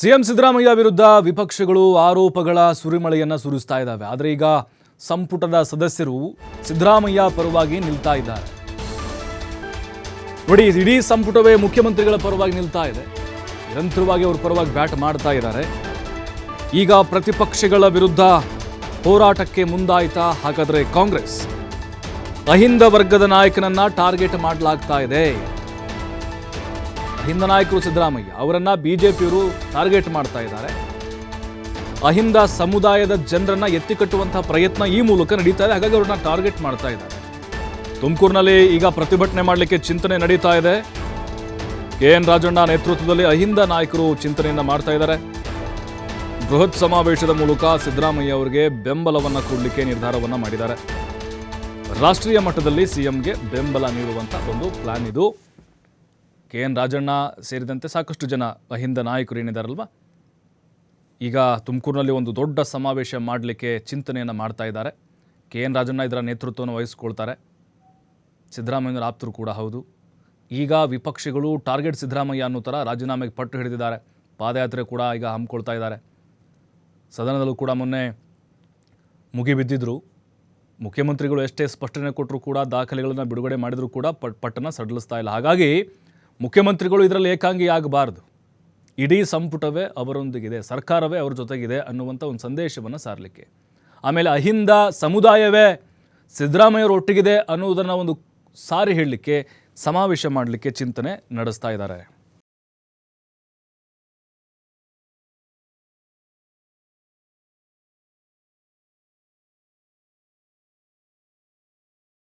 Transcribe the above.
CM Siddaramaiah ವಿರುದ್ಧ ವಿಪಕ್ಷಗಳು ಆರೋಪಗಳ ಸುರಿಮಳೆಯನ್ನ ಸುರಿಸ್ತಾ ಇದ್ದಾವೆ ಆದರೆ ಈಗ ಸಂಪುಟದ ಸದಸ್ಯರು ಸಿದ್ದರಾಮಯ್ಯ ಪರವಾಗಿ ನಿಲ್ತಾ ಇದ್ದಾರೆ. ನೋಡಿ, ಇಡೀ ಸಂಪುಟವೇ ಮುಖ್ಯಮಂತ್ರಿಗಳ ಪರವಾಗಿ ನಿಲ್ತಾ ಇದೆ. ನಿರಂತರವಾಗಿ ಅವ್ರ ಪರವಾಗಿ ಬ್ಯಾಟ್ ಮಾಡ್ತಾ ಇದ್ದಾರೆ. ಈಗ ಪ್ರತಿಪಕ್ಷಗಳ ವಿರುದ್ಧ ಹೋರಾಟಕ್ಕೆ ಮುಂದಾಯ್ತಾ ಹಾಗಾದ್ರೆ ಕಾಂಗ್ರೆಸ್? ಅಹಿಂದ ವರ್ಗದ ನಾಯಕನನ್ನ ಟಾರ್ಗೆಟ್ ಮಾಡಲಾಗ್ತಾ ಇದೆ. ಅಹಿಂದ ನಾಯಕರು ಸಿದ್ದರಾಮಯ್ಯ ಅವರನ್ನ ಬಿಜೆಪಿಯವರು ಟಾರ್ಗೆಟ್ ಮಾಡ್ತಾ ಇದ್ದಾರೆ. ಅಹಿಂದ ಸಮುದಾಯದ ಜನರನ್ನ ಎತ್ತಿಕಟ್ಟುವಂತಹ ಪ್ರಯತ್ನ ಈ ಮೂಲಕ ನಡೀತಾ ಇದೆ. ಹಾಗಾಗಿ ಅವ್ರನ್ನ ಟಾರ್ಗೆಟ್ ಮಾಡ್ತಾ ಇದ್ದಾರೆ. ತುಮಕೂರಿನಲ್ಲಿ ಈಗ ಪ್ರತಿಭಟನೆ ಮಾಡಲಿಕ್ಕೆ ಚಿಂತನೆ ನಡೀತಾ ಇದೆ. ಕೆ ಎನ್ ರಾಜಣ್ಣ ನೇತೃತ್ವದಲ್ಲಿ ಅಹಿಂದ ನಾಯಕರು ಚಿಂತನೆಯನ್ನು ಮಾಡ್ತಾ ಇದ್ದಾರೆ. ಬೃಹತ್ ಸಮಾವೇಶದ ಮೂಲಕ ಸಿದ್ದರಾಮಯ್ಯ ಅವರಿಗೆ ಬೆಂಬಲವನ್ನು ಕೊಡಲಿಕ್ಕೆ ನಿರ್ಧಾರವನ್ನು ಮಾಡಿದ್ದಾರೆ. ರಾಷ್ಟ್ರೀಯ ಮಟ್ಟದಲ್ಲಿ ಸಿಎಂಗೆ ಬೆಂಬಲ ನೀಡುವಂಥ ಒಂದು ಪ್ಲಾನ್ ಇದು. ಕೆ ಎನ್ ರಾಜಣ್ಣ ಸೇರಿದಂತೆ ಸಾಕಷ್ಟು ಜನ ಅಹಿಂದ ನಾಯಕರು ಏನಿದಾರಲ್ವಾ? ಈಗ ತುಮಕೂರಿನಲ್ಲಿ ಒಂದು ದೊಡ್ಡ ಸಮಾವೇಶ ಮಾಡಲಿಕ್ಕೆ ಚಿಂತನೆಯನ್ನು ಮಾಡ್ತಾ ಇದ್ದಾರೆ. ಕೆ ಎನ್ ರಾಜಣ್ಣ ಇದರ ನೇತೃತ್ವವನ್ನು ವಹಿಸ್ಕೊಳ್ತಾರೆ. ಸಿದ್ದರಾಮಯ್ಯನವರ ಆಪ್ತರು ಕೂಡ ಹೌದು. ಈಗ ವಿಪಕ್ಷಗಳು ಟಾರ್ಗೆಟ್ ಸಿದ್ದರಾಮಯ್ಯ ಅನ್ನೋ ಥರ ರಾಜೀನಾಮೆಗೆ ಪಟ್ಟು ಹಿಡಿದಿದ್ದಾರೆ. ಪಾದಯಾತ್ರೆ ಕೂಡ ಈಗ ಹಮ್ಮಿಕೊಳ್ತಾ ಇದ್ದಾರೆ. ಸದನದಲ್ಲೂ ಕೂಡ ಮೊನ್ನೆ ಮುಗಿಬಿದ್ದಿದ್ರು ಮುಖ್ಯಮಂತ್ರಿಗಳು ಎಷ್ಟೇ ಸ್ಪಷ್ಟನೆ ಕೊಟ್ಟರು ಕೂಡ ದಾಖಲೆಗಳನ್ನು ಬಿಡುಗಡೆ ಮಾಡಿದರೂ ಕೂಡ ಪಟ್, ಪಟ್ಟನ್ನು ಸಡಿಲಿಸ್ತಾ ಇಲ್ಲ. ಹಾಗಾಗಿ ಮುಖ್ಯಮಂತ್ರಿಗಳು ಇದರಲ್ಲಿ ಏಕಾಂಗಿ ಆಗಬಾರ್ದು ಇಡೀ ಸಂಪುಟವೇ ಅವರೊಂದಿಗಿದೆ, ಸರ್ಕಾರವೇ ಅವರ ಜೊತೆಗಿದೆ ಅನ್ನುವಂಥ ಒಂದು ಸಂದೇಶವನ್ನು ಸಾರಲಿಕ್ಕೆ. ಆಮೇಲೆ ಅಹಿಂದ ಸಮುದಾಯವೇ ಸಿದ್ದರಾಮಯ್ಯವ್ರ ಒಟ್ಟಿಗಿದೆ ಅನ್ನೋದನ್ನು ಒಂದು ಸಾರಿ ಹೇಳಲಿಕ್ಕೆ, ಸಮಾವೇಶ ಮಾಡಲಿಕ್ಕೆ ಚಿಂತನೆ ನಡೆಸ್ತಾ ಇದ್ದಾರೆ.